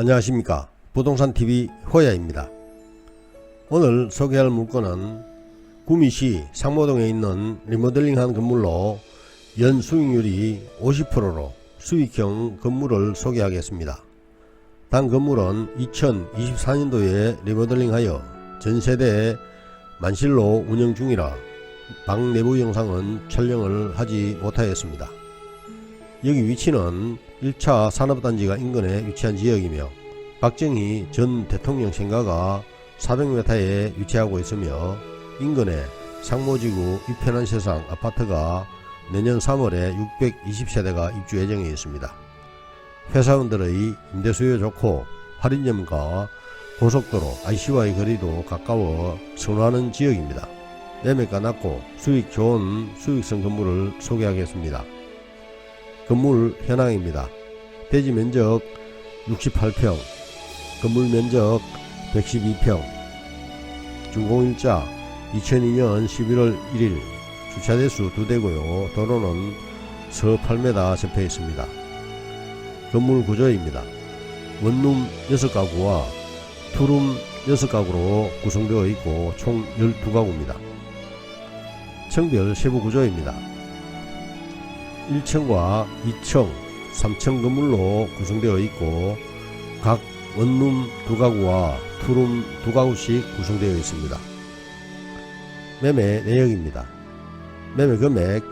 안녕하십니까. 부동산TV 호야입니다. 오늘 소개할 물건은 구미시 상모동에 있는 리모델링한 건물로 연 수익률이 50%로 수익형 건물을 소개하겠습니다. 단 건물은 2024년도에 리모델링하여 전세대 만실로 운영 중이라 방 내부 영상은 촬영을 하지 못하였습니다 여기 위치는 1차 산업단지가 인근에 위치한 지역이며 박정희 전 대통령 생가가 400m에 위치하고 있으며 인근에 상모지구 이편한 세상 아파트가 내년 3월에 620세대가 입주 예정에 있습니다. 회사원들의 임대 수요 좋고 할인점과 고속도로 IC와의 거리도 가까워 선호하는 지역입니다. 매매가 낮고 수익 좋은 수익성 건물을 소개하겠습니다. 건물 현황입니다. 대지 면적 68평, 건물 면적 112평, 준공일자 2002년 11월 1일, 주차대수 2대고요. 도로는 서 8m 접해 있습니다. 건물 구조입니다. 원룸 6가구와 투룸 6가구로 구성되어 있고 총 12가구입니다. 층별 세부 구조입니다. 1층과 2층, 3층 건물로 구성되어 있고 각 원룸 두 가구와 투룸 두 가구씩 구성되어 있습니다. 매매 내역입니다. 매매 금액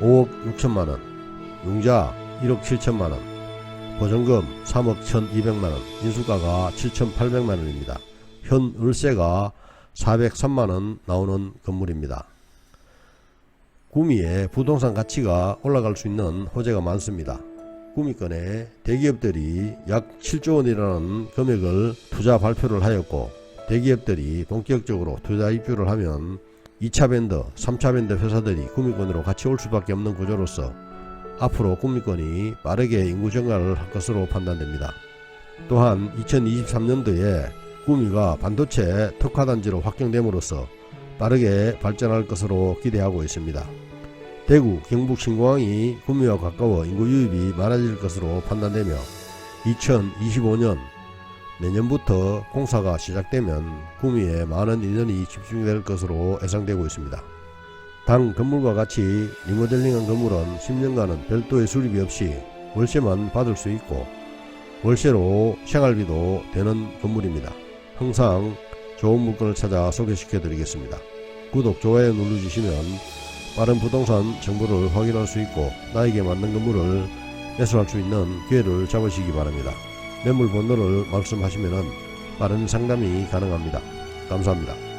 5억 6천만원, 융자 1억 7천만원, 보증금 3억 1,200만원, 인수가가 7,800만원입니다. 현 을세가 403만원 나오는 건물입니다. 구미에 부동산 가치가 올라갈 수 있는 호재가 많습니다. 구미권에 대기업들이 약 7조 원이라는 금액을 투자 발표를 하였고 대기업들이 본격적으로 투자 입주를 하면 2차 밴드, 3차 밴드 회사들이 구미권으로 같이 올 수밖에 없는 구조로서 앞으로 구미권이 빠르게 인구 증가를 할 것으로 판단됩니다. 또한 2023년도에 구미가 반도체 특화단지로 확정됨으로써 빠르게 발전할 것으로 기대하고 있습니다. 대구, 경북 신공항이 구미와 가까워 인구 유입이 많아질 것으로 판단되며 2025년 내년부터 공사가 시작되면 구미에 많은 인원이 집중될 것으로 예상되고 있습니다. 당 건물과 같이 리모델링한 건물은 10년간은 별도의 수리비 없이 월세만 받을 수 있고 월세로 생활비도 되는 건물입니다. 항상 좋은 물건을 찾아 소개시켜 드리겠습니다. 구독, 좋아요 눌러주시면 빠른 부동산 정보를 확인할 수 있고 나에게 맞는 건물을 매수할 수 있는 기회를 잡으시기 바랍니다. 매물 번호를 말씀하시면 빠른 상담이 가능합니다. 감사합니다.